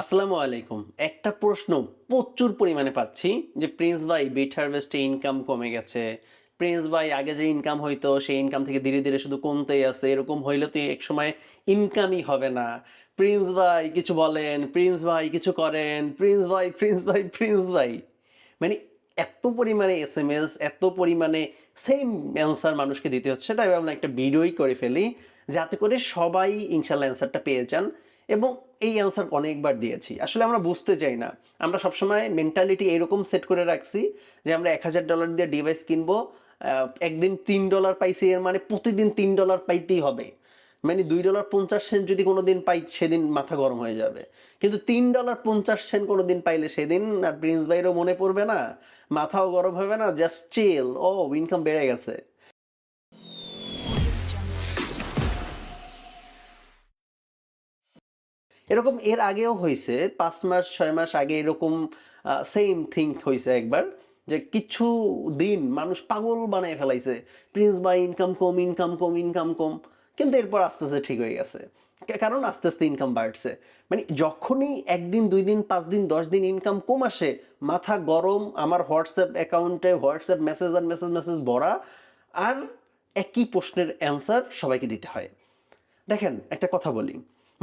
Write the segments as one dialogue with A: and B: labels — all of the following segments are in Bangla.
A: আসসালামু আলাইকুম। একটা প্রশ্ন প্রচুর পরিমাণে পাচ্ছি যে প্রিন্স ভাই বিট হারভেস্টে ইনকাম কমে গেছে। প্রিন্স ভাই আগে যে ইনকাম হইতো, সেই ইনকাম থেকে ধীরে ধীরে শুধু কমতেই আছে। এরকম হইলে তো এক সময় ইনকামই হবে না। প্রিন্স ভাই কিছু বলেন প্রিন্স ভাই কিছু করেন প্রিন্স ভাই প্রিন্স ভাই প্রিন্স ভাই। মানে এত পরিমাণে এস এম এস এত পরিমাণে সেম অ্যান্সার মানুষকে দিতে হচ্ছে। তাই আমরা একটা ভিডিওই করে ফেলি, যাতে করে সবাই ইনশাল্লাহ অ্যান্সারটা পেয়ে যান। এবং এই অ্যান্সার অনেকবার দিয়েছি। আসলে আমরা বুঝতে চাই না। আমরা সবসময় মেন্টালিটি এরকম সেট করে রাখছি যে আমরা এক হাজার ডলার দিয়ে ডিভাইস কিনবো একদিন তিন ডলার পাইছি, এর মানে প্রতিদিন তিন ডলার পাইতেই হবে। মানে দুই ডলার পঞ্চাশ সেন্ট যদি কোনো দিন পাই, সেদিন মাথা গরম হয়ে যাবে। কিন্তু তিন ডলার পঞ্চাশ সেন্ট কোনো দিন পাইলে সেদিন আর প্রিন্স ভাইরও মনে পড়বে না, মাথাও গরম হবে না জাস্ট চিল ও ইনকাম বেড়ে গেছে। এরকম এর আগেও হয়েছে, পাঁচ মাস, ছয় মাস আগে এরকম সেম থিঙ্ক হয়েছে একবার, যে কিছু দিন মানুষ পাগল বানায় ফেলাইছে প্রিন্স বাই ইনকাম কম ইনকাম কম ইনকাম কম, কিন্তু এরপর আস্তে আস্তে ঠিক হয়ে গেছে। কারণ আস্তে আস্তে ইনকাম বাড়ছে। মানে যখনই একদিন, দুই দিন, পাঁচ দিন, দশ দিন ইনকাম কম আসে, মাথা গরম, আমার হোয়াটসঅ্যাপ অ্যাকাউন্টে হোয়াটসঅ্যাপ মেসেজ আর মেসেজ মেসেজ ভরা, আর একই প্রশ্নের অ্যান্সার সবাইকে দিতে হয়। দেখেন, একটা কথা বলি।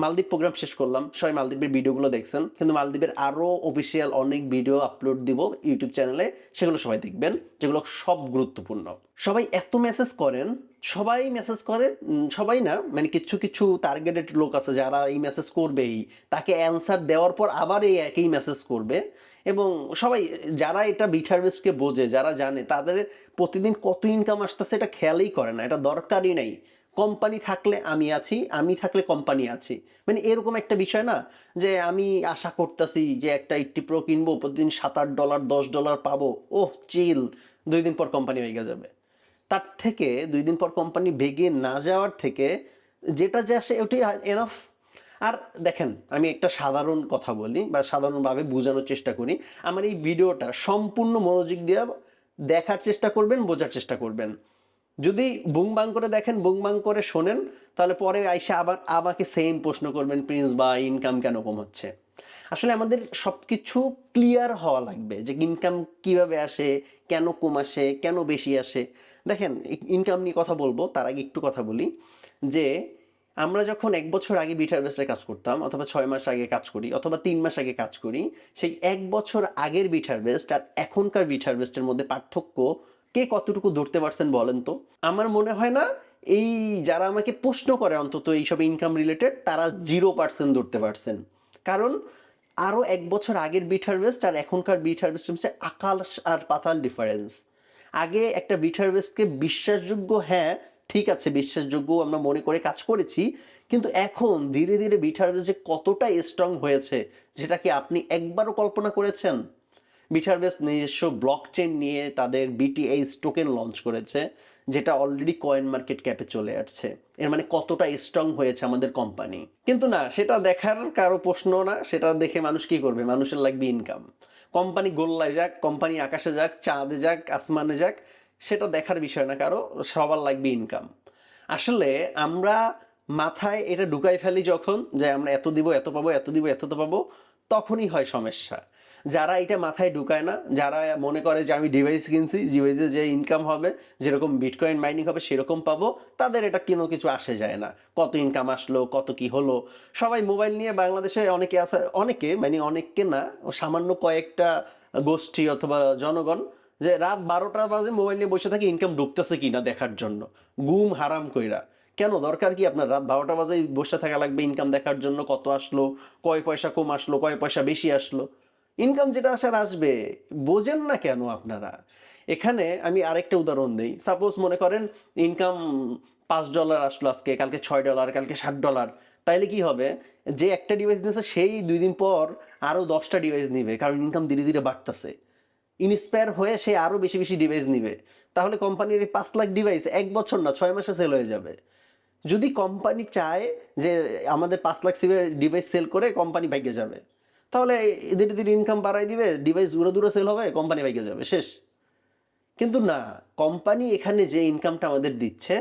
A: মালদ্বীপ প্রোগ্রাম শেষ করলাম। সবাই মালদ্বীপের ভিডিওগুলো দেখছেন। কিন্তু মালদ্বীপের আরও অফিসিয়াল অনেক ভিডিও আপলোড দিব ইউটিউব চ্যানেলে সেগুলো সবাই দেখবেন, যেগুলো সব গুরুত্বপূর্ণ। সবাই এত মেসেজ করেন, সবাই মেসেজ করে সবাই না মানে কিছু কিছু টার্গেটেড লোক আছে যারা এই মেসেজ করবেই। তাকে অ্যান্সার দেওয়ার পর আবার এই একই মেসেজ করবে। এবং সবাই, যারা এটা বিট বোঝে, যারা জানে, তাদের প্রতিদিন কত ইনকাম আসতেছে এটা খেয়ালই করে না। এটা দরকারই নেই। কোম্পানি থাকলে আমি আছি, আমি থাকলে কোম্পানি আছি। মানে এরকম একটা বিষয় না, যে আমি আশা করতেছি যে একটা এইটটি প্রো কিনবো, প্রতিদিন সাত আট ডলার, দশ ডলার পাবো। ওহ, চিল, দুই দিন পর কোম্পানি ভেঙে যাবে। তার থেকে দুই দিন পর কোম্পানি ভেগে না যাওয়ার থেকে যেটা যে আসে ওটাই এনাফ আর দেখেন, আমি একটা সাধারণ কথা বলি বা সাধারণভাবে বোঝানোর চেষ্টা করি। আমার এই ভিডিওটা সম্পূর্ণ মনোযোগ দিয়ে দেখার চেষ্টা করবেন, বোঝার চেষ্টা করবেন। যদি বুংবাং করে দেখেন বুংবাং করে শোনেন, তাহলে পরে আইসা আবার, আমাকে সেম প্রশ্ন করবেন প্রিন্স বা ইনকাম কেন কম হচ্ছে? আসলে আমাদের সব কিছু ক্লিয়ার হওয়া লাগবে যে ইনকাম কীভাবে আসে, কেন কম আসে, কেন বেশি আসে। দেখেন ইনকাম নিয়ে কথা বলব, তার আগে একটু কথা বলি, যে আমরা যখন এক বছর আগে বিট হারভেস্টে কাজ করতাম, অথবা ছয় মাস আগে কাজ করি, অথবা তিন মাস আগে কাজ করি, সেই এক বছর আগের বিট হারভেস্ট আর এখনকার বিট হারভেস্টের মধ্যে পার্থক্য কে কতটুকু ধরতে পারছেন বলেন তো? আমার মনে হয় না, এই যারা আমাকে প্রশ্ন করে অন্তত এইসব ইনকাম রিলেটেড তারা জিরো পার্সেন্ট ধরতে পারছেন। কারণ আরও এক বছর আগের বিট হারভেস্ট আর এখনকার বিট হারভেস্ট হচ্ছে আকাশ আর পাতাল ডিফারেন্স আগে একটা বিট হারভেস্টকে বিশ্বাসযোগ্য হ্যাঁ ঠিক আছে, বিশ্বাসযোগ্য আমরা মনে করে কাজ করেছি, কিন্তু এখন ধীরে ধীরে বিট হারভেস্ট যে কতটা স্ট্রং হয়েছে, যেটা কি আপনি একবারও কল্পনা করেছেন? বিটারবেস নিজস্ব ব্লক চেন নিয়ে তাদের বিটিএইচ টোকেন লঞ্চ করেছে, যেটা অলরেডি কয়েন মার্কেট ক্যাপে চলে আসছে। এর মানে কতটা স্ট্রং হয়েছে আমাদের কোম্পানি কিন্তু না, সেটা দেখার কারও প্রশ্ন না, সেটা দেখে মানুষ কি করবে? মানুষের লাগবে ইনকাম কোম্পানি গোল্লায় যাক কোম্পানি আকাশে যাক, চাঁদে যাক, আসমানে যাক, সেটা দেখার বিষয় না, কারও সবার লাগবে ইনকাম আসলে আমরা মাথায় এটা ঢুকাই ফেলি যখন, যে আমরা এত দিব, এত পাবো, এত দিব, এত তো পাবো, তখনই হয় সমস্যা। যারা এটা মাথায় ঢুকায় না, যারা মনে করে যে আমি ডিভাইস কিনছি ডিভাইসে যে ইনকাম হবে, যেরকম বিটকয়েন মাইনিং হবে, সেরকম পাবো, তাদের এটা কোনো কিছু আসে যায় না। কত ইনকাম আসলো, কত কি হলো? সবাই মোবাইল নিয়ে বাংলাদেশে অনেকে আছে, অনেকে মানে অনেককে না, সামান্য কয়েকটা গোষ্ঠী অথবা জনগণ, যে রাত বারোটা বাজে মোবাইল নিয়ে বসে থাকি ইনকাম ঢুকতেছে কি না দেখার জন্য। গুম, হারাম কইরা। কেন দরকার কি আপনার? রাত বারোটা বাজে বসে থাকা লাগবে ইনকাম দেখার জন্য, কত আসলো, কয় পয়সা কম আসলো, কয় পয়সা বেশি আসলো? ইনকাম যেটা আসার আসবে, বোঝেন না কেন আপনারা? এখানে আমি আরেকটা উদাহরণ দিই। সাপোজ মনে করেন ইনকাম পাঁচ ডলার আসলো আজকে, কালকে ছয় ডলার কালকে ষাট ডলার তাইলে কি হবে? যে একটা ডিভাইস নিয়েছে সেই দুই দিন পর আরও দশটা ডিভাইস নিবে, কারণ ইনকাম ধীরে ধীরে বাড়তেছে। ইন্সপায়ার হয়ে সে আরও বেশি বেশি ডিভাইস নিবে। তাহলে কোম্পানির এই পাঁচ লাখ ডিভাইস এক বছর না, ছয় মাসে সেল হয়ে যাবে। যদি কোম্পানি চায় যে আমাদের পাঁচ লাখ সিভের ডিভাইস সেল করে কোম্পানি বাইকে যাবে। তাহলে এদের ধীরে ইনকাম বাড়াই দিবে ডিভাইস দূরে দূরে সেল হবে কোম্পানি বাইকে যাবে, শেষ। কিন্তু না কোম্পানি এখানে যে ইনকামটা আমাদের দিচ্ছে,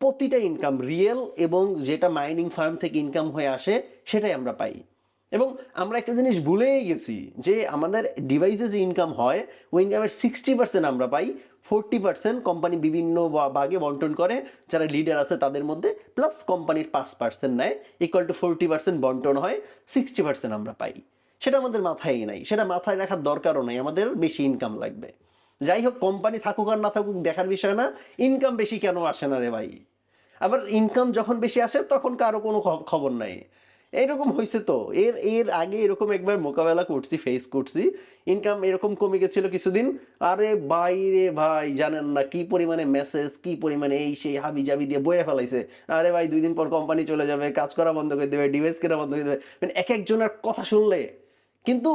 A: প্রতিটা ইনকাম রিয়েল এবং যেটা মাইনিং ফার্ম থেকে ইনকাম হয়ে আসে, সেটাই আমরা পাই। এবং আমরা একটা জিনিস ভুলেই গেছি যে আমাদের ডিভাইসে যে ইনকাম হয় ওই ইনকামের সিক্সটি পার্সেন্ট আমরা পাই ফোরটি পার্সেন্ট কোম্পানি বিভিন্ন ভাগে বন্টন করে, যারা লিডার আছে তাদের মধ্যে প্লাস কোম্পানির পাঁচ পার্সেন্ট নেয় ইকুয়াল টু ফোরটি পার্সেন্ট বন্টন হয় সিক্সটি পার্সেন্ট আমরা পাই। সেটা আমাদের মাথায় নাই, সেটা মাথায় রাখার দরকারও নাই, আমাদের বেশি ইনকাম লাগবে। যাই হোক কোম্পানি থাকুক আর না থাকুক দেখার বিষয় না ইনকাম বেশি কেন আসে না রে ভাই? আবার ইনকাম যখন বেশি আসে, তখন কারও কোনো খবর নাই। এরকম হয়েছে তো। এর এর আগে এরকম একবার মোকাবেলা করছি ফেস করছি। ইনকাম এরকম কমে গেছিল কিছুদিন। আরে বাইরে ভাই, জানেন না কি পরিমাণে মেসেজ কি পরিমাণে এই সেই হাবি জাবি দিয়ে বয়ে ফেলাইছে। আরে ভাই, দুই দিন পর কোম্পানি চলে যাবে, কাজ করা বন্ধ করে দেবে ডিভাইস কেনা বন্ধ করে দেবে। মানে এক একজনের কথা শুনলে। কিন্তু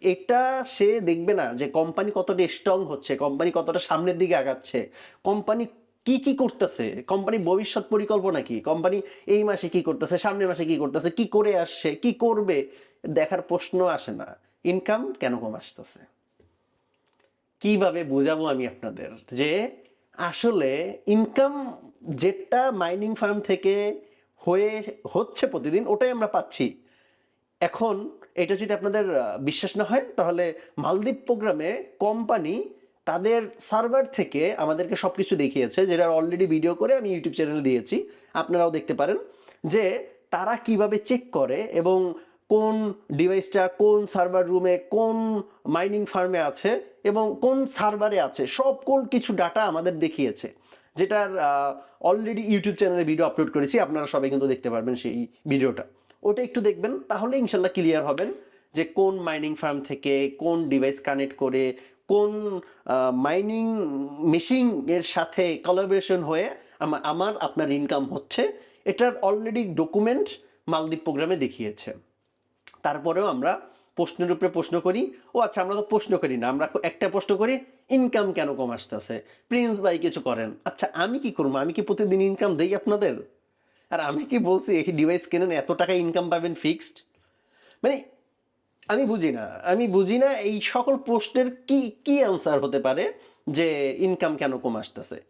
A: এটা সে দেখবে না যে কোম্পানি কতটা স্ট্রং হচ্ছে কোম্পানি কতটা সামনের দিকে আগাচ্ছে। কোম্পানি কি কি করতেছে? কোম্পানি ভবিষ্যৎ পরিকল্পনা কি? কোম্পানি এই মাসে কি করতেছে? সামনের মাসে কি করতেছে? কি করে আসছে? কি করবে? দেখার প্রশ্ন আসে না। ইনকাম কেন কম আসতেছে? কীভাবে বুঝাবো আমি আপনাদের? যে আসলে ইনকাম যেটা মাইনিং ফার্ম থেকে হয়ে, হচ্ছে প্রতিদিন, ওটাই আমরা পাচ্ছি। এখন এটা যদি আপনাদের বিশ্বাস না হয়, তাহলে মালদ্বীপ প্রোগ্রামে কোম্পানি তাদের সার্ভার থেকে আমাদেরকে সব কিছু দেখিয়েছে, যেটা অলরেডি ভিডিও করে আমি ইউটিউব চ্যানেলে দিয়েছি। আপনারাও দেখতে পারেন যে তারা কীভাবে চেক করে এবং কোন ডিভাইসটা কোন সার্ভার রুমে কোন মাইনিং ফার্মে আছে এবং কোন সার্ভারে আছে, সব কোন কিছু ডাটা আমাদের দেখিয়েছে। যেটার অলরেডি ইউটিউব চ্যানেলে ভিডিও আপলোড করেছি, আপনারা সবাই কিন্তু দেখতে পারবেন সেই ভিডিওটা ওটা একটু দেখবেন, তাহলে ইনশাল্লাহ ক্লিয়ার হবেন যে কোন মাইনিং ফার্ম থেকে কোন ডিভাইস কানেক্ট করে কোন মাইনিং মেশিন এর সাথে কলাবরেশন হয়ে আমা- আমার, আপনার ইনকাম হচ্ছে, এটার অলরেডি ডকুমেন্ট মালদ্বীপ প্রোগ্রামে দেখিয়েছে। তারপরেও আমরা প্রশ্নের উপরে প্রশ্ন করি, ও আচ্ছা আমরা তো প্রশ্ন করি না, আমরা একটা প্রশ্ন করি ইনকাম কেন কম আসতেছে? প্রিন্স ভাই কিছু করেন আচ্ছা আমি কি করব? আমি কি প্রতিদিন ইনকাম দেই আপনাদের? আর আমি কি বলছি, এই ডিভাইস কেনেন, এত টাকা ইনকাম পাবেন ফিক্সড মানে আমি বুঝি না। আমি বুঝি না এই সকল প্রশ্নের কি কি অ্যান্সার হতে পারে যে ইনকাম কেন কম আসতেছে।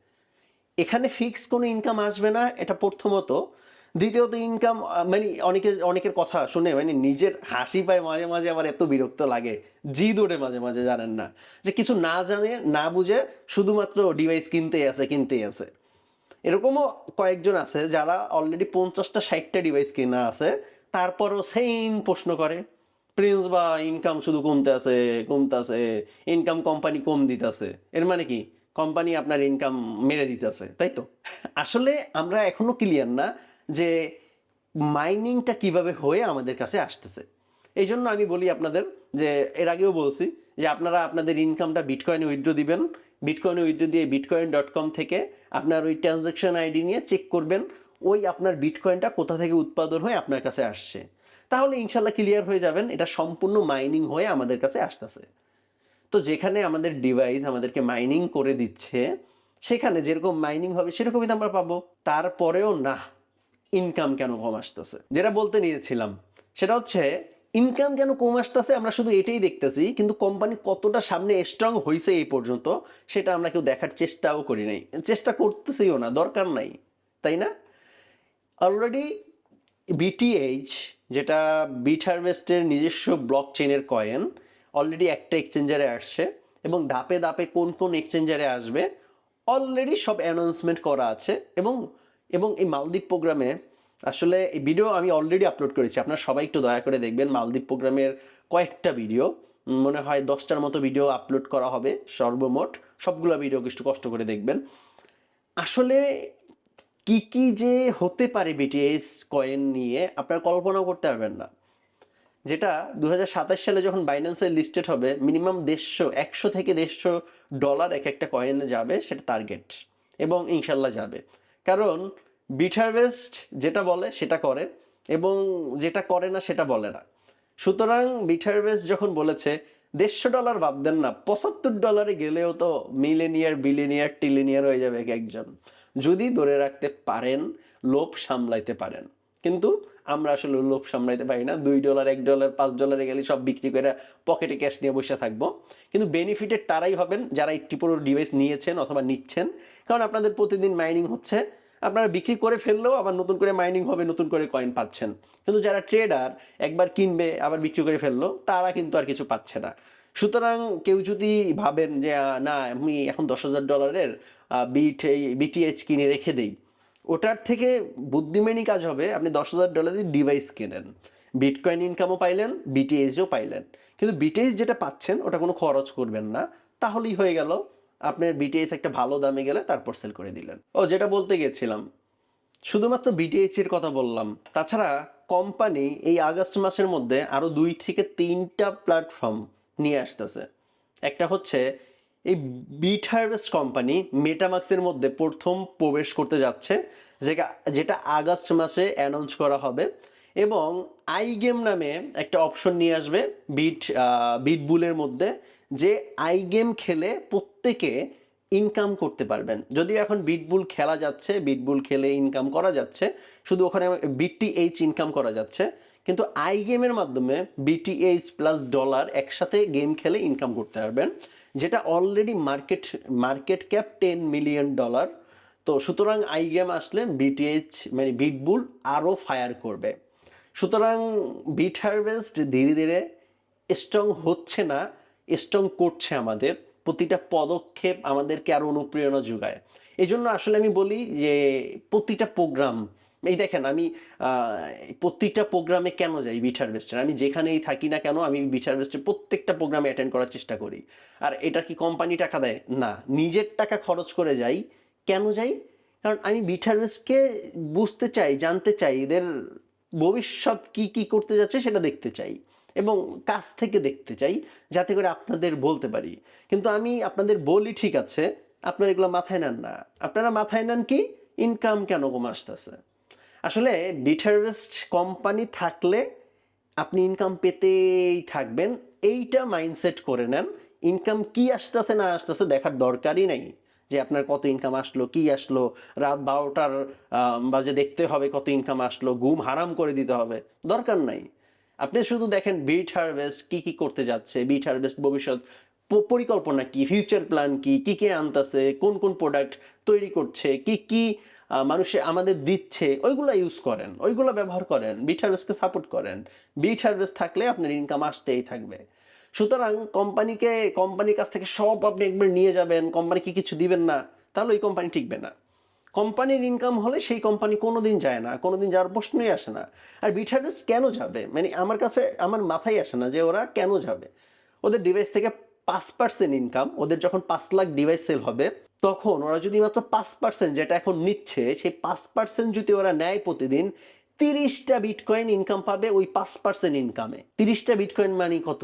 A: এখানে ফিক্স কোনো ইনকাম আসবে না, এটা প্রথমত। দ্বিতীয়ত ইনকাম মানে অনেকে, অনেকের কথা শুনে মানে নিজের হাসি পায়, মাঝে মাঝে আবার এত বিরক্ত লাগে। জিদ ওঠে মাঝে মাঝে, জানেন না। যে কিছু না জানে, না বুঝে শুধুমাত্র ডিভাইস কিনতেই আছে কিনতেই আছে। এরকমও কয়েকজন আছে যারা অলরেডি পঞ্চাশটা, ষাটটা ডিভাইস কেনা আছে, তারপরও সেম প্রশ্ন করে। প্রিন্স বা ইনকাম শুধু কমতে আছে কমতে আছে ইনকাম কোম্পানি কম দিতেছে। এর মানে কি? কোম্পানি আপনার ইনকাম মেরে দিতেছে, তাই তো? আসলে আমরা এখনও ক্লিয়ার না যে মাইনিংটা কীভাবে হয়ে আমাদের কাছে আসতেছে। এই জন্য আমি বলি আপনাদের যে, এর আগেও বলছি যে, আপনারা আপনাদের ইনকামটা বিটকয়েনে উইথড্র দিবেন। বিটকয়েনে উইথড্র দিয়ে বিটকয়েন ডট কম থেকে আপনার ওই ট্রানজ্যাকশন আইডি নিয়ে চেক করবেন। ওই আপনার বিটকয়েনটা কোথা থেকে উৎপাদন হয়ে আপনার কাছে আসছে। তাহলে ইনশাল্লাহ ক্লিয়ার হয়ে যাবেন, এটা সম্পূর্ণ মাইনিং হয়ে আমাদের কাছে আসতেছে। তো যেখানে আমাদের ডিভাইস আমাদেরকে মাইনিং করে দিচ্ছে, সেখানে যেরকম মাইনিং হবে সেরকমই তো আমরা পাবো। তারপরেও না ইনকাম কেন কম আসতেছে? যেটা বলতে নিয়েছিলাম, সেটা হচ্ছে ইনকাম কেন কম আসতেছে আমরা শুধু এটাই দেখতেছি, কিন্তু কোম্পানি কতটা সামনে স্ট্রং হয়েছে এই পর্যন্ত সেটা আমরা কেউ দেখার চেষ্টাও করি নাই। চেষ্টা করতেছিও না, দরকার নাই, তাই না? অলরেডি বিটিএইচ যেটা বিট হারভেস্টের নিজস্ব ব্লক চেনের কয়েন অলরেডি একটা এক্সচেঞ্জারে আসছে এবং ধাপে ধাপে কোন কোন এক্সচেঞ্জারে আসবে অলরেডি সব অ্যানাউন্সমেন্ট করা আছে এবং এবং এই মালদ্বীপ প্রোগ্রামে আসলে এই ভিডিও আমি অলরেডি আপলোড করেছি। আপনারা সবাই একটু দয়া করে দেখবেন মালদ্বীপ প্রোগ্রামের কয়েকটা ভিডিও মনে হয় দশটার মতো ভিডিও আপলোড করা হবে সর্বমোট। সবগুলো ভিডিও একটু কষ্ট করে দেখবেন। আসলে কি কি যে হতে পারে বিটিএস কয়েন নিয়ে আপনারা কল্পনাও করতে পারবেন না। যেটা দু হাজার সাতাশ সালে যখন বাইন্যান্সে লিস্টেড হবে মিনিমাম দেড়শো, একশো থেকে দেড়শো ডলার এক একটা কয়েনে যাবে সেটা টার্গেট এবং ইনশাল্লাহ যাবে। কারণ বিটারভেস্ট যেটা বলে সেটা করে এবং যেটা করে না সেটা বলে না। সুতরাং বিটারভেস্ট যখন বলেছে, দেড়শো ডলার দেন না, পঁচাত্তর ডলারে গেলেও তো মিলেনিয়ার বিলিনিয়ার টিলিনিয়ার হয়ে যাবে এক একজন। যদি ধরে রাখতে পারেন, লোভ সামলাইতে পারেন। কিন্তু আমরা আসলে লোভ সামলাইতে পারি না। দুই ডলার এক ডলার পাঁচ ডলারে গেলে সব বিক্রি করে পকেটে ক্যাশ নিয়ে বসে থাকব। কিন্তু বেনিফিটেড তারাই হবেন যারা একটি পুরো ডিভাইস নিয়েছেন অথবা নিচ্ছেন। কারণ আপনাদের প্রতিদিন মাইনিং হচ্ছে। আপনারা বিক্রি করে ফেললেও আবার নতুন করে মাইনিং হবে, নতুন করে কয়েন পাচ্ছেন। কিন্তু যারা ট্রেডার একবার কিনবে, আবার বিক্রি করে ফেলল, তারা কিন্তু আর কিছু পাচ্ছে না। সুতরাং কেউ যদি ভাবেন যে না, আমি এখন দশ হাজার ডলারের বিট বিটিএইচ কিনে রেখে দেই। ওটার থেকে বুদ্ধিমানী কাজ হবে, আপনি দশ হাজার ডলার দিয়ে ডিভাইস কেনেন। বিটকয়েন ইনকামও পাইলেন বিটিএইচও পাইলেন। কিন্তু বিটিএইচ যেটা পাচ্ছেন, ওটা কোনো খরচ করবেন না। তাহলেই হয়ে গেল, আপনার বিটিএইচ একটা ভালো দামে গেলে তারপর সেল করে দিলেন। ও, যেটা বলতে গেছিলাম, শুধুমাত্র বিটিএইচ এর কথা বললাম। তাছাড়া কোম্পানি এই আগস্ট মাসের মধ্যে আরও দুই থেকে তিনটা প্ল্যাটফর্ম নিয়ে আসতেছে। একটা হচ্ছে এই বিট হারভেস্ট কোম্পানি মেটামাক্সের মধ্যে প্রথম প্রবেশ করতে যাচ্ছে, যেটা যেটা আগস্ট মাসে অ্যানাউন্স করা হবে। এবং আই গেম নামে একটা অপশন নিয়ে আসবে বিট বিট বুলের মধ্যে, যে আই গেম খেলে প্রত্যেকে ইনকাম করতে পারবেন। যদিও এখন বিটবুল খেলা যাচ্ছে বিটবুল খেলে ইনকাম করা যাচ্ছে, শুধু ওখানে বিটিএইচ ইনকাম করা যাচ্ছে, কিন্তু আই গেমের মাধ্যমে বিটিএইচ প্লাস ডলার একসাথে গেম খেলে ইনকাম করতে পারবেন। যেটা already market market cap ten million dollar তো সুতরাং আই গেম আসলে বিটিএইচ মানে বিটবুল আরও ফায়ার করবে। সুতরাং বিট হারভেস্ট ধীরে ধীরে স্ট্রং হচ্ছে না স্ট্রং করছে আমাদের। প্রতিটা পদক্ষেপ আমাদেরকে আরও অনুপ্রেরণা যোগায়। এই জন্য আসলে আমি বলি যে প্রতিটা প্রোগ্রাম এই দেখেন, আমি প্রত্যেকটা প্রোগ্রামে কেন যাই বিট হারভেস্টের আমি যেখানেই থাকি না কেন, আমি বিট হারভেস্টের প্রত্যেকটা প্রোগ্রামে অ্যাটেন্ড করার চেষ্টা করি। আর এটা কি কোম্পানি টাকা দেয়? না। নিজের টাকা খরচ করে যাই, কেন যাই? কারণ আমি বিট হারভেস্টকে বুঝতে চাই, জানতে চাই, এদের ভবিষ্যৎ কি কি করতে যাচ্ছে সেটা দেখতে চাই এবং কাছ থেকে দেখতে চাই, যাতে করে আপনাদের বলতে পারি। কিন্তু আমি, আপনাদের বলি ঠিক আছে, আপনারা এগুলো মাথায় নেন না। আপনারা মাথায় নেন কি ইনকাম কেন কমে আসতেছে? আসলে বিট হারভেস্ট কোম্পানি থাকলে আপনি ইনকাম পেতেই থাকবেন। এইটা মাইন্ডসেট করে নেন ইনকাম কি আসতেছে না আসতেছে দেখার দরকারই নাই। যে আপনার কত ইনকাম আসলো, কি আসলো, রাত বারোটার বাজে দেখতে হবে কত ইনকাম আসলো, ঘুম হারাম করে দিতে হবে, দরকার নাই। আপনি শুধু দেখেন বিট হারভেস্ট কি কি করতে যাচ্ছে, বিট হারভেস্ট ভবিষ্যৎ পরিকল্পনা কি ফিউচার প্ল্যান কি কি কি আনতেছে, কোন কোন প্রোডাক্ট তৈরি করছে, কি কি মানুষে আমাদের দিচ্ছে, ওইগুলো ইউজ করেন, ওইগুলো ব্যবহার করেন বিট হারভেস্টকে সাপোর্ট করেন। বিট হারভেস্ট থাকলে আপনার ইনকাম আসতেই থাকবে। সুতরাং কোম্পানিকে, কোম্পানির কাছ থেকে সব আপনি একবার নিয়ে যাবেন, কোম্পানিকে কিছু দিবেন না, তাহলে ওই কোম্পানি টিকবে না। কোম্পানির ইনকাম হলে সেই কোম্পানি কোনোদিন যায় না, কোনোদিন যাওয়ার প্রশ্নই আসে না। আর বিট হারভেস্ট কেন যাবে? মানে আমার কাছে, আমার মাথায় আসে না যে ওরা কেন যাবে। ওদের ডিভাইস থেকে পাঁচ পার্সেন্ট ইনকাম ওদের যখন পাঁচ লাখ ডিভাইস সেল হবে তখন ওরা যদি মাত্র পাঁচ পার্সেন্ট যেটা এখন নিচ্ছে, সেই পাঁচ পার্সেন্ট যদি ওরা নেয় প্রতিদিন, তিরিশটা বিটকয়েন ইনকাম পাবে ওই পাঁচ পার্সেন্ট ইনকামে তিরিশটা বিটকয়েন মানে কত?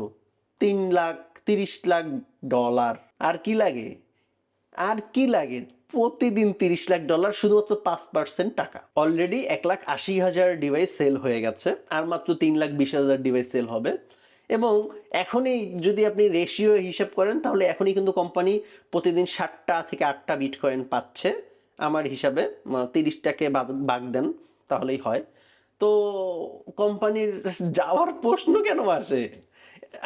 A: তিন লাখ তিরিশ লাখ ডলার আর কি লাগে? আর কি লাগে? প্রতিদিন তিরিশ লাখ ডলার শুধুমাত্র পাঁচ পার্সেন্ট টাকা। অলরেডি এক লাখ আশি হাজার ডিভাইস সেল হয়ে গেছে, আর মাত্র তিন লাখ বিশ হাজার ডিভাইস সেল হবে। এবং এখনই যদি আপনি রেশিও হিসাব করেন, তাহলে এখনই কিন্তু কোম্পানি প্রতিদিন ষাটটা থেকে আটটা বিটকয়েন পাচ্ছে। আমার হিসাবে তিরিশটাকে বাগ দেন, তাহলেই হয়। তো কোম্পানির যাওয়ার প্রশ্ন কেন আসে?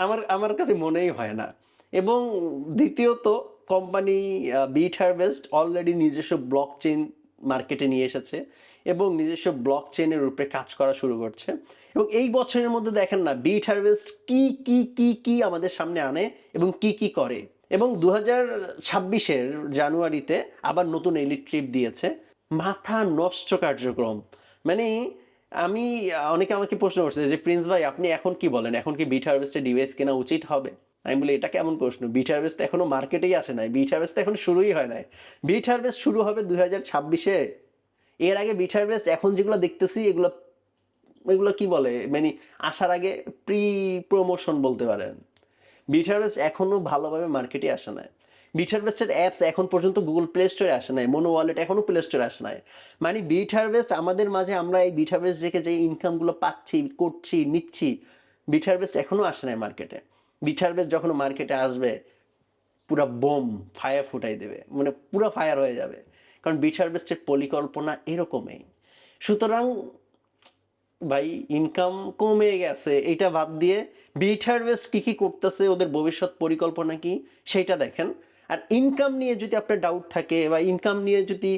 A: আমার আমার কাছে মনেই হয় না। এবং দ্বিতীয়ত কোম্পানি বিট হারভেস্ট অলরেডি নিজস্ব ব্লক চেইন মার্কেটে নিয়ে এসেছে। এবং নিজস্ব ব্লক চেইনের উপরে কাজ করা শুরু করছে। এবং এই বছরের মধ্যে দেখেন না বিট হারভেস্ট কি কি কি কি আমাদের সামনে আনে এবং কি কি করে। এবং দু হাজার ছাব্বিশের জানুয়ারিতে আবার নতুন এলিট ট্রিপ দিয়েছে। মাথা নষ্ট কার্যক্রম। মানে আমি, অনেকে আমাকে প্রশ্ন করছে যে, প্রিন্স ভাই, আপনি এখন কি বলেন? এখন কি বিট হারভেস্টের ডিভাইস কেনা উচিত হবে? আমি বলি, এটা কেমন প্রশ্ন? বিট হারভেস্ট এখনও মার্কেটেই আসে নাই। বিট হারভেস্ট এখন শুরুই হয় নাই। বিট হারভেস্ট শুরু হবে দুই হাজার ছাব্বিশে। এর আগে বিট হারভেস্ট এখন যেগুলো দেখতেছি, এগুলো এগুলো কি বলে? মানে আসার আগে প্রি প্রমোশন বলতে পারেন। বিট হারভেস্ট এখনও ভালোভাবে মার্কেটে আসে নাই। বিট হারভেস্টের অ্যাপস এখন পর্যন্ত গুগল প্লে স্টোরে আসে নাই মনো ওয়ালেট এখনও প্লে স্টোরে আসে নাই। মানে বিট হারভেস্ট আমাদের মাঝে আমরা এই বিট হারভেস্ট থেকে যে ইনকামগুলো পাচ্ছি, করছি, নিচ্ছি বিট হারভেস্ট এখনও আসে নাই মার্কেটে বিট হারভেস্ট যখন মার্কেটে আসবে, পুরা বোম ফায়ার ফুটাই দেবে। মানে পুরো ফায়ার হয়ে যাবে। কারণ বিট হারভেস্টের পরিকল্পনা এরকমই। সুতরাং ভাই ইনকাম কমে গেছে এটা বাদ দিয়ে বিট হারভেস্ট কী কী করতেছে, ওদের ভবিষ্যৎ পরিকল্পনা কি, সেইটা দেখেন। আর ইনকাম নিয়ে যদি আপনার ডাউট থাকে বা ইনকাম নিয়ে যদি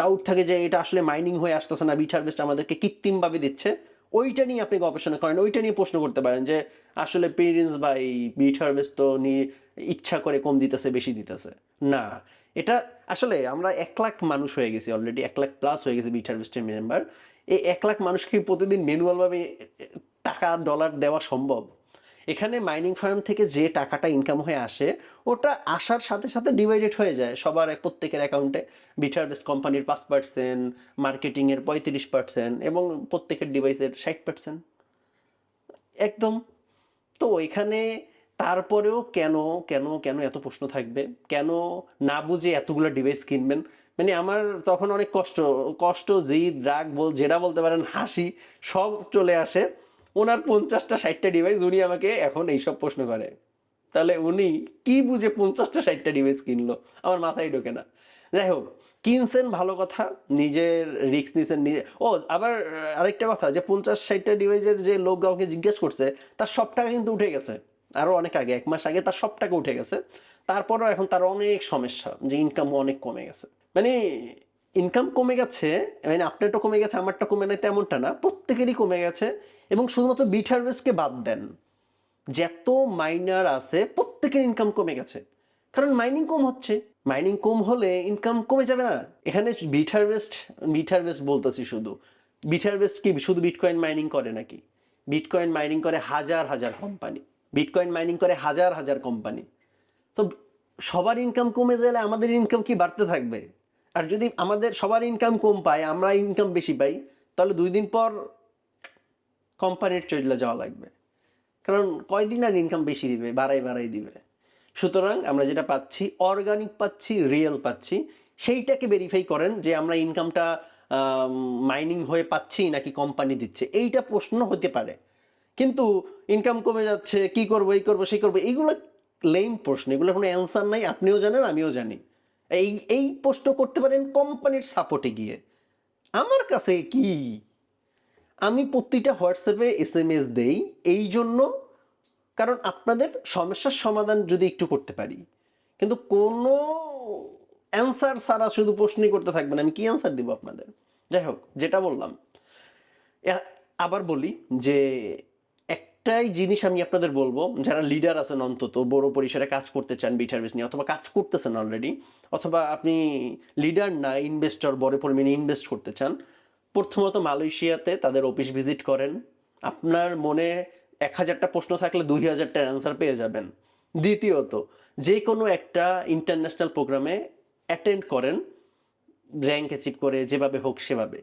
A: ডাউট থাকে যে এটা আসলে মাইনিং হয়ে আসতেছে না বিট হারভেস্ট আমাদেরকে কৃত্রিমভাবে দিচ্ছে, ওইটা নিয়ে আপনি গবেষণা করেন, ওইটা নিয়ে প্রশ্ন করতে পারেন যে আসলে প্রিন্স বা এই বিট হারভেস্ট তো নিয়ে ইচ্ছা করে কম দিতেছে, বেশি দিতেছে। না এটা আসলে আমরা এক লাখ মানুষ হয়ে গেছি অলরেডি এক লাখ প্লাস হয়ে গেছে বিট হারভেস্টের মেম্বার এই এক লাখ মানুষকে প্রতিদিন ম্যানুয়ালভাবে টাকা ডলার দেওয়া সম্ভব। এখানে মাইনিং ফার্ম থেকে যে টাকাটা ইনকাম হয়ে আসে, ওটা আসার সাথে সাথে ডিভাইডেড হয়ে যায় সবার এক- প্রত্যেকের অ্যাকাউন্টে বিট হারভেস্ট কোম্পানির পাঁচ পার্সেন্ট মার্কেটিংয়ের পঁয়ত্রিশ পার্সেন্ট এবং প্রত্যেকের ডিভাইসের ষাট পার্সেন্ট একদম। তো এখানে তারপরেও কেন কেন কেন এত প্রশ্ন থাকবে? কেন না বুঝে এতগুলো ডিভাইস কিনবেন? মানে আমার তখন অনেক কষ্ট কষ্ট, জিদ, রাগ, বল, যেটা বলতে পারেন, হাসি, সব চলে আসে। ওনার পঞ্চাশটা, ষাটটা ডিভাইস উনি আমাকে এখন এইসব প্রশ্ন করে। তাহলে উনি কি বুঝে পঞ্চাশটা, ষাটটা ডিভাইস কিনলো? আমার মাথায় ঢোকে না। যাই হোক, কিনছেন ভালো কথা, নিজের রিস্ক নিছেন নিজে ও, আবার আরেকটা কথা, যে পঞ্চাশ, ষাটটা ডিভাইসের যে লোক কাউকে জিজ্ঞেস করছে, তার সব টাকা কিন্তু উঠে গেছে। আরও অনেক আগে, এক মাস আগে তার সব টাকা উঠে গেছে। তারপরেও এখন তার অনেক সমস্যা, যে ইনকাম অনেক কমে গেছে। মানে ইনকাম কমে গেছে মানে আপনারটা কমে গেছে, আমারটা কমে নাই তেমনটা না, প্রত্যেকেরই কমে গেছে এবং শুধুমাত্র বিট হারভেস্টকে বাদ দেন। যত মাইনার আছে, প্রত্যেকের ইনকাম কমে গেছে। কারণ মাইনিং কম হচ্ছে। মাইনিং কম হলে ইনকাম কমে যাবে না। এখানে বিট হারভেস্ট বিট হারভেস্ট বলতেছি শুধু। বিট হারভেস্ট কি? শুধু বিটকয়েন মাইনিং করে নাকি? বিটকয়েন মাইনিং করে হাজার হাজার কোম্পানি বিটকয়েন মাইনিং করে হাজার হাজার কোম্পানি তো সবার ইনকাম কমে গেলে আমাদের ইনকাম কি বাড়তে থাকবে? আর যদি আমাদের সবার ইনকাম কম পায়, আমরা ইনকাম বেশি পাই, তাহলে দুই দিন পর কোম্পানির চলে যাওয়া লাগবে। কারণ কয়দিন আর ইনকাম বেশি দিবে? বাড়াই বাড়াই দিবে। সুতরাং আমরা যেটা পাচ্ছি অর্গানিক পাচ্ছি রিয়েল পাচ্ছি, সেইটাকে ভেরিফাই করেন যে আমরা ইনকামটা মাইনিং হয়ে পাচ্ছি নাকি কোম্পানি দিচ্ছে। এইটা প্রশ্ন হতে পারে। কিন্তু ইনকাম কমে যাচ্ছে, কি করব, এই করব, সেই করব, এইগুলো লেম প্রশ্ন, এগুলো কোনো অ্যান্সার নাই, আপনিও জানেন, আমিও জানি। এই এই প্রশ্ন করতে পারেন কোম্পানির সাপোর্টে গিয়ে। আমার কাছে কি? আমি প্রতিটা হোয়াটসঅ্যাপে এস এম এস দেই, এই জন্য কারণ আপনাদের সমস্যার সমাধান যদি একটু করতে পারি। কিন্তু কোনো অ্যান্সার ছাড়া শুধু প্রশ্নই করতে থাকবেন আমি কি অ্যান্সার দিব আপনাদের? যাই হোক, যেটা বললাম। আবার বলি যে একটাই জিনিস আমি আপনাদের বলব, যারা লিডার আছেন অন্তত, বড় পরিসরে কাজ করতে চান বিট হারভেস্ট নিয়ে, অথবা কাজ করতেছেন অলরেডি অথবা আপনি লিডার না ইনভেস্টর বড় পরিমাণে ইনভেস্ট করতে চান, প্রথমত মালয়েশিয়াতে তাদের অফিস ভিজিট করেন। আপনার মনে এক হাজারটা প্রশ্ন থাকলে দুই হাজারটার অ্যান্সার পেয়ে যাবেন। দ্বিতীয়ত, যে কোনো একটা ইন্টারন্যাশনাল প্রোগ্রামে অ্যাটেন্ড করেন র্যাঙ্ক অ্যাচিভ করে, যেভাবে হোক সেভাবে।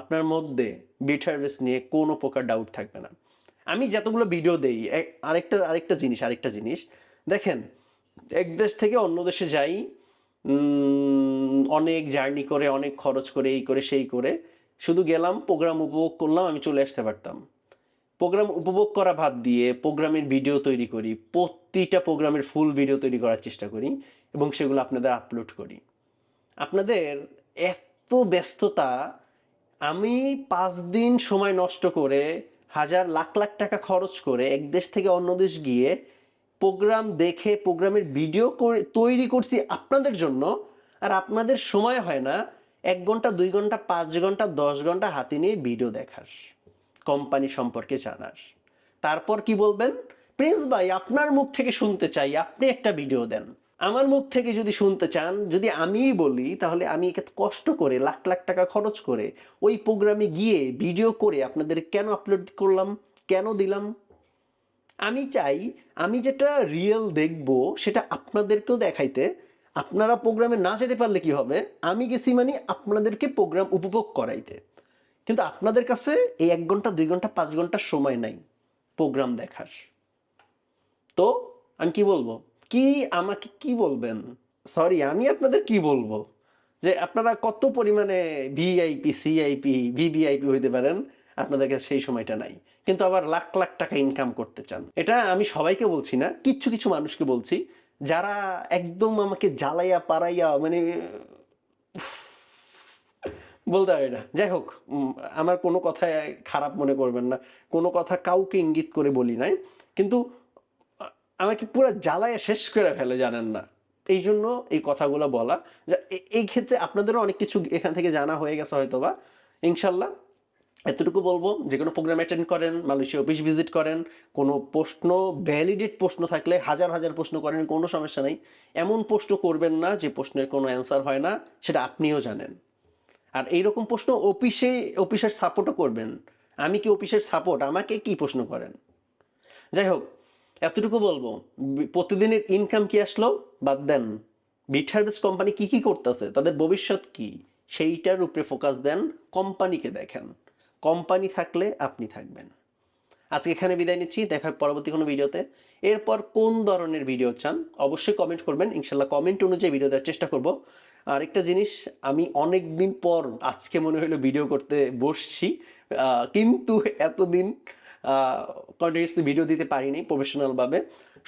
A: আপনার মধ্যে বিট হারভেস্ট নিয়ে কোনো প্রকার ডাউট থাকবে না। আমি যতগুলো ভিডিও দেই আরেকটা আরেকটা জিনিস আরেকটা জিনিস। দেখেন, এক দেশ থেকে অন্য দেশে যাই অনেক জার্নি করে, অনেক খরচ করে, এই করে, সেই করে, শুধু গেলাম প্রোগ্রাম উপভোগ করলাম, আমি চলে আসতে পারতাম। প্রোগ্রাম উপভোগ করা বাদ দিয়ে প্রোগ্রামের ভিডিও তৈরি করি, প্রতিটা প্রোগ্রামের ফুল ভিডিও তৈরি করার চেষ্টা করি এবং সেগুলো আপনাদের আপলোড করি। আপনাদের এত ব্যস্ততা, আমি পাঁচ দিন সময় নষ্ট করে হাজার লাখ লাখ টাকা খরচ করে এক দেশ থেকে অন্য দেশ গিয়ে প্রোগ্রাম দেখে, প্রোগ্রামের ভিডিও করে তৈরি করছি আপনাদের জন্য। আর আপনাদের সময় হয় না এক ঘণ্টা, দুই ঘণ্টা, পাঁচ ঘণ্টা, দশ ঘণ্টা হাতে নিয়ে ভিডিও দেখার, কোম্পানি সম্পর্কে জানার। তারপর কি বলবেন? প্রিন্স ভাই, আপনার মুখ থেকে শুনতে চাই, আপনি একটা ভিডিও দেন। আমার মুখ থেকে যদি শুনতে চান, যদি আমিই বলি, তাহলে আমি একে কষ্ট করে, লাখ লাখ টাকা খরচ করে ওই প্রোগ্রামে গিয়ে ভিডিও করে আপনাদের কেন আপলোড করলাম, কেন দিলাম? আমি চাই, আমি যেটা রিয়েল দেখব, সেটা আপনাদেরকেও দেখাইতে। আপনারা প্রোগ্রামে না যেতে পারলে কি হবে? আমি গেছি মানে আপনাদেরকে প্রোগ্রাম উপভোগ করাইতে। কিন্তু আপনাদের কাছে এই এক ঘণ্টা, দুই ঘণ্টা, পাঁচ ঘণ্টা সময় নাই প্রোগ্রাম দেখার। তো, আমি কি বলব? কি আমাকে কি বলবেন? সরি আমি আপনাদের কি বলব? যে আপনারা কত পরিমাণে ভিআইপি সিআইপি ভিভিআইপি হইতে পারেন, আপনাদের কাছে সেই সময়টা নাই। কিন্তু আবার লাখ লাখ টাকা ইনকাম করতে চান। এটা আমি সবাইকে বলছি না, কিছু কিছু মানুষকে বলছি, যারা একদম আমাকে জ্বালাইয়া পারাইয়া মানে বলতে হয় এটা যাই হোক আমার কোনো কথায় খারাপ মনে করবেন না, কোনো কথা কাউকে ইঙ্গিত করে বলি নাই। কিন্তু আমাকে পুরো জ্বালায় শেষ করে ফেলে, জানেন না। এই জন্য এই কথাগুলো বলা। যে এই ক্ষেত্রে আপনাদেরও অনেক কিছু এখান থেকে জানা হয়ে গেছে হয়তো বা ইনশাল্লাহ এতটুকু বলব, যে কোনো প্রোগ্রাম অ্যাটেন্ড করেন, মালয়েশিয়া অফিস ভিজিট করেন, কোনো প্রশ্ন ভ্যালিডেট প্রশ্ন থাকলে, হাজার হাজার প্রশ্ন করেন, কোনো সমস্যা নেই। এমন প্রশ্ন করবেন না যে প্রশ্নের কোনো অ্যান্সার হয় না, সেটা আপনিও জানেন। আর এইরকম প্রশ্ন অফিসে অফিসের সাপোর্টও করবেন। আমি কি অফিসের সাপোর্ট আমাকে কি প্রশ্ন করেন? যাই হোক এতটুকু বলব প্রতিদিনের ইনকাম কি আসলো? বাদ দেন বিট হার্ভেস্ট কোম্পানি কি কি করতেছে, তাদের ভবিষ্যৎ কি? সেইটার উপরে ফোকাস দেন কোম্পানিকে দেখেন। কোম্পানি থাকলে আপনি থাকবেন। আজকে এখানে বিদায় নিচ্ছি, দেখা পরবর্তী কোনো ভিডিওতে। এরপর কোন ধরনের ভিডিও চান, অবশ্যই কমেন্ট করবেন। ইনশাল্লাহ কমেন্ট অনুযায়ী ভিডিও দেওয়ার চেষ্টা করব। আর একটা জিনিস, আমি অনেক দিন পর আজকে মনে হলো ভিডিও করতে বসছি কিন্তু এতদিন কন্টিনিউসলি ভিডিও দিতে পারিনি প্রফেশনালভাবে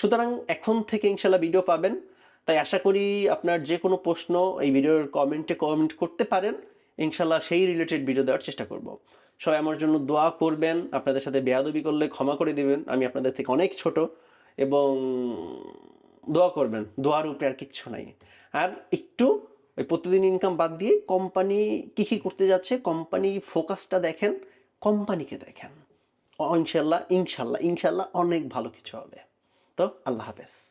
A: সুতরাং এখন থেকে ইনশাল্লাহ ভিডিও পাবেন। তাই আশা করি আপনার যে কোনো প্রশ্ন এই ভিডিওর কমেন্টে কমেন্ট করতে পারেন। ইনশাল্লাহ সেই রিলেটেড ভিডিও দেওয়ার চেষ্টা করব। সবাই আমার জন্য দোয়া করবেন। আপনাদের সাথে বেয়াদবি করলে ক্ষমা করে দিবেন। আমি আপনাদের থেকে অনেক ছোট এবং দোয়া করবেন। দোয়ার উপরে আর কিচ্ছু নাই। আর একটু ওই প্রতিদিন ইনকাম বাদ দিয়ে কোম্পানি কী কী করতে যাচ্ছে কোম্পানি ফোকাসটা দেখেন কোম্পানিকে দেখেন। ইনশাল্লাহ ইনশাল্লাহ ইনশাল্লাহ অনেক ভালো কিছু হবে। তো আল্লাহ হাফেজ।